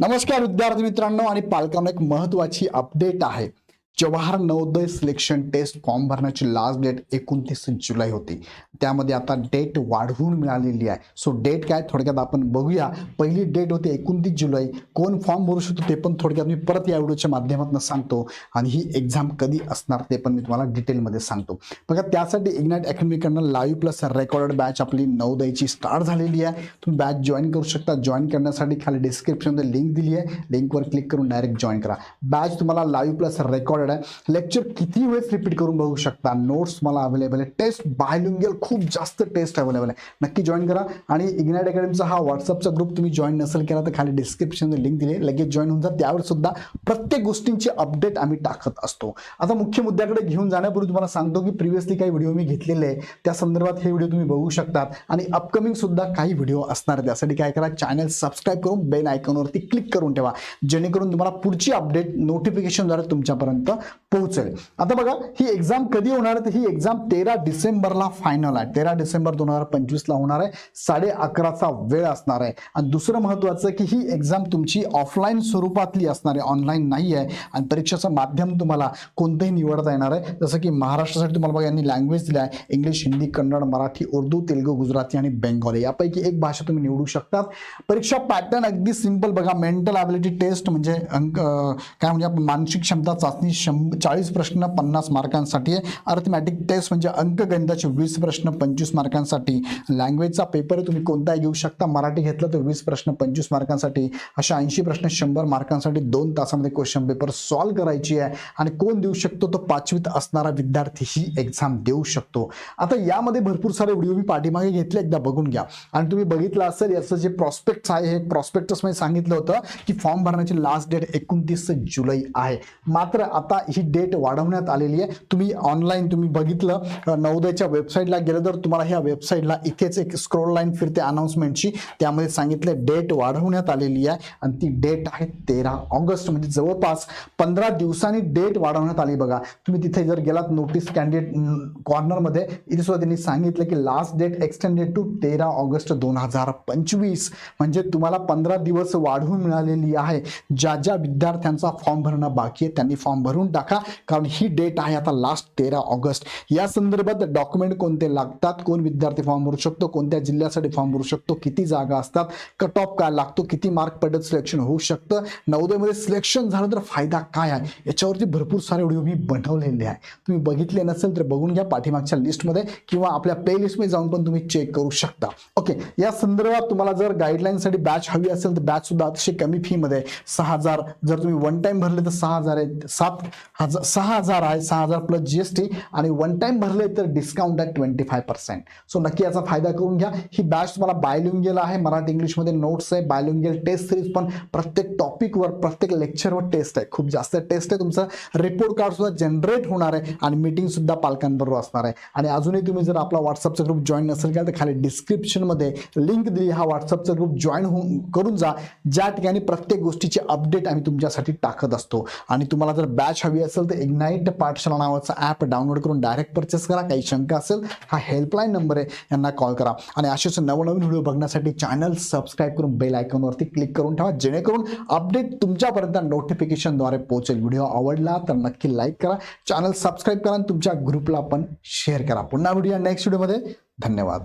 नमस्कार विद्यार्थी मित्रांनो आणि पालकांना एक महत्वाची अपडेट आहे. Jawahar Navodaya selection test form भरण्याची लास्ट डेट एकोणतीस जुलै होती. त्यामध्ये आता डेट वाढवून मिळालेली आहे. सो डेट काय थोडक्यात आपण बघूया. पहिली डेट होती एकोणतीस जुलै. कोण फॉर्म भरू शकतो ते पण थोडक्यात मी परत या व्हिडिओच्या माध्यमातून सांगतो. आणि ही एक्झाम कधी असणार ते पण मी तुम्हाला डिटेलमध्ये सांगतो. बघा त्यासाठी इग्नाइट अकॅडमीकडनं लाईव्ह प्लस रेकॉर्डेड बॅच आपली नवोदयची स्टार्ट झालेली आहे. तुम्ही बॅच जॉईन करू शकता. जॉईन करण्यासाठी खाली डिस्क्रिप्शनमध्ये लिंक दिली आहे. लिंकवर क्लिक करून डायरेक्ट जॉईन करा. बॅच तुम्हाला लाईव्ह प्लस रेकॉर्डेड आहे लेक्चर किती वेळेस रिपीट करून बघू शकता? नोट्स मला अवेलेबल आहे. टेस्ट बायलुंगियल खूप जास्त टेस्ट अवेलेबल आहे. नक्की जॉईन करा. आणि इग्नाइट अकॅडमीचा हा व्हॉट्सअपचा ग्रुप तुम्ही जॉईन नसेल केला तर खाली डिस्क्रिप्शन लिंक दिली लगेच जॉईन होऊन जा. त्यावर सुद्धा प्रत्येक गोष्टींची अपडेट आम्ही टाकत असतो. आता मुख्य मुद्द्याकडे घेऊन जाण्यापूर्वी तुम्हाला सांगतो की प्रिव्हियसली काही व्हिडिओ मी घेतलेले आहे त्या संदर्भात हे व्हिडिओ तुम्ही बघू शकतात. आणि अपकमिंग सुद्धा काही व्हिडिओ असणार त्यासाठी काय करा? चॅनल सबस्क्राईब करून बेल आयकॉनवरती क्लिक करून ठेवा. जेणेकरून तुम्हाला पुढची अपडेट नोटिफिकेशनद्वारे तुमच्यापर्यंत पोहोचेल. आता बघा ही एक्झाम कधी होणार आहे? तर ही एक्झाम तेरा डिसेंबरला फायनल आहे. तेरा डिसेंबर दोन हजार पंचवीसला होणार आहे. साडे अकराचा वेळ असणार आहे. आणि दुसरं महत्त्वाचं की ही एक्झाम तुमची ऑफलाईन स्वरूपातली असणार आहे. ऑनलाईन नाही आहे. आणि परीक्षेचं माध्यम तुम्हाला कोणतंही निवडता येणार आहे. जसं की महाराष्ट्रासाठी तुम्हाला बघा यांनी लँग्वेज दिली आहे. इंग्लिश हिंदी कन्नड मराठी उर्दू तेलगू गुजराती आणि बेंगॉली यापैकी एक भाषा तुम्ही निवडू शकतात. परीक्षा पॅटर्न अगदी सिंपल बघा. मेंटल ॲबिलिटी टेस्ट म्हणजे अंक काय म्हणजे आपण मानसिक क्षमता चाचणी शंभ चाळीस प्रश्न पन्नास मार्कांसाठी आहे. अर्थमॅटिक टेस्ट म्हणजे अंकगणिताचे वीस प्रश्न पंचवीस मार्कांसाठी. लँग्वेजचा पेपर तुम्ही कोणताही घेऊ शकता. मराठी घेतलं तर वीस प्रश्न पंचवीस मार्कांसाठी. अशा ऐंशी प्रश्न शंभर मार्कांसाठी दोन तासामध्ये क्वेश्चन पेपर सॉल्व करायची आहे. आणि कोण देऊ शकतो? तो पाचवीत असणारा विद्यार्थी ही एक्झाम देऊ शकतो. आता यामध्ये भरपूर सारे व्हिडिओ मी पाठीमागे घेतले. एकदा बघून घ्या. आणि तुम्ही बघितलं असेल याचं जे प्रॉस्पेक्ट्स आहे हे प्रॉस्पेक्टस मी सांगितलं होतं की फॉर्म भरण्याची लास्ट डेट एकोणतीस जुलै आहे. मात्र आता आता ही डेट वाढवण्यात आलेली आहे. तुम्ही ऑनलाईन तुम्ही बघितलं अ, नवोदयच्या वेबसाईटला गेलं तर तुम्हाला ह्या वेबसाईटला इथेच एक स्क्रोल लाईन फिरते अनाऊन्समेंटची त्यामध्ये सांगितलं डेट वाढवण्यात आलेली आहे. आणि ती डेट आहे तेरा ऑगस्ट म्हणजे जवळपास पंधरा दिवसांनी डेट वाढवण्यात आली बघा. तुम्ही तिथे जर गेलात नोटीस कॅन्डिडेट कॉर्नरमध्ये इथे सुद्धा त्यांनी सांगितलं की लास्ट डेट एक्सटेंडेड टू तेरा ऑगस्ट दोन हजार पंचवीस. म्हणजे तुम्हाला पंधरा दिवस वाढवून मिळालेली आहे. ज्या ज्या विद्यार्थ्यांचा फॉर्म भरणं बाकी आहे त्यांनी फॉर्म भरून टाका कारण ही डेट आहे आता लास्ट तेरा ऑगस्ट. या संदर्भात डॉक्युमेंट कोणते लागतात? कोण विद्यार्थी फॉर्म भरू शकतो? कोणत्या जिल्ह्यासाठी फॉर्म भरू शकतो? किती जागा असतात? कट ऑफ काय लागतो? किती मार्क पडत? सिलेक्शन होऊ शकतं. नवोदयमध्ये सिलेक्शन झालं तर फायदा काय आहे? याच्यावरती भरपूर सारे व्हिडिओ मी बनवलेले आहे. तुम्ही बघितले नसेल तर बघून घ्या पाठीमागच्या लिस्टमध्ये किंवा आपल्या प्लेलिस्टमध्ये जाऊन पण तुम्ही चेक करू शकता. ओके या संदर्भात तुम्हाला जर गाईडलाईनसाठी बॅच हवी असेल तर बॅच सुद्धा अतिशय कमी फीमध्ये सहा हजार जर तुम्ही वन टाइम भरले तर सहा हजार आहे सात हजार सहा हजार आहे सहा हजार प्लस जी एस टी आणि वन टाईम भरले तर डिस्काउंट आहे ट्वेंटी फाय पर्सेंट सो नक्की याचा फायदा करून घ्या. ही बॅच तुम्हाला बायलिंगेल आहे. मराठी इंग्लिशमध्ये नोट्स आहे बायलिंगेल टेस्ट सिरीज पण प्रत्येक टॉपिकवर प्रत्येक लेक्चरवर टेस्ट आहे. खूप जास्त टेस्ट आहे तुमचं. रिपोर्ट कार्डसुद्धा जनरेट होणार आहे आणि मीटिंगसुद्धा पालकांबरोबर असणार आहे. आणि अजूनही तुम्ही जर आपला व्हॉट्सअपचा ग्रुप जॉईन नसेल केला तर खाली डिस्क्रिप्शनमध्ये लिंक दिली हा व्हॉट्सअपचा ग्रुप जॉईन होऊन करून जा. ज्या ठिकाणी प्रत्येक गोष्टीची अपडेट आम्ही तुमच्यासाठी टाकत असतो. आणि तुम्हाला जर बॅच बॅच हवी असेल तर इग्नाईट पाठशाला नावाचा ॲप डाउनलोड करून डायरेक्ट परचेस करा. काही शंका असेल हा हेल्पलाईन नंबर आहे यांना कॉल करा. आणि असेच नवनवीन व्हिडिओ बघण्यासाठी चॅनल सबस्क्राईब करून बेल आयकॉनवरती क्लिक करून ठेवा जेणेकरून अपडेट तुमच्यापर्यंत नोटिफिकेशनद्वारे पोहोचेल. व्हिडिओ आवडला तर नक्की लाईक करा. चॅनल सबस्क्राईब करा आणि तुमच्या ग्रुपला पण शेअर करा. पुन्हा व्हिडिओ नेक्स्ट व्हिडिओमध्ये धन्यवाद.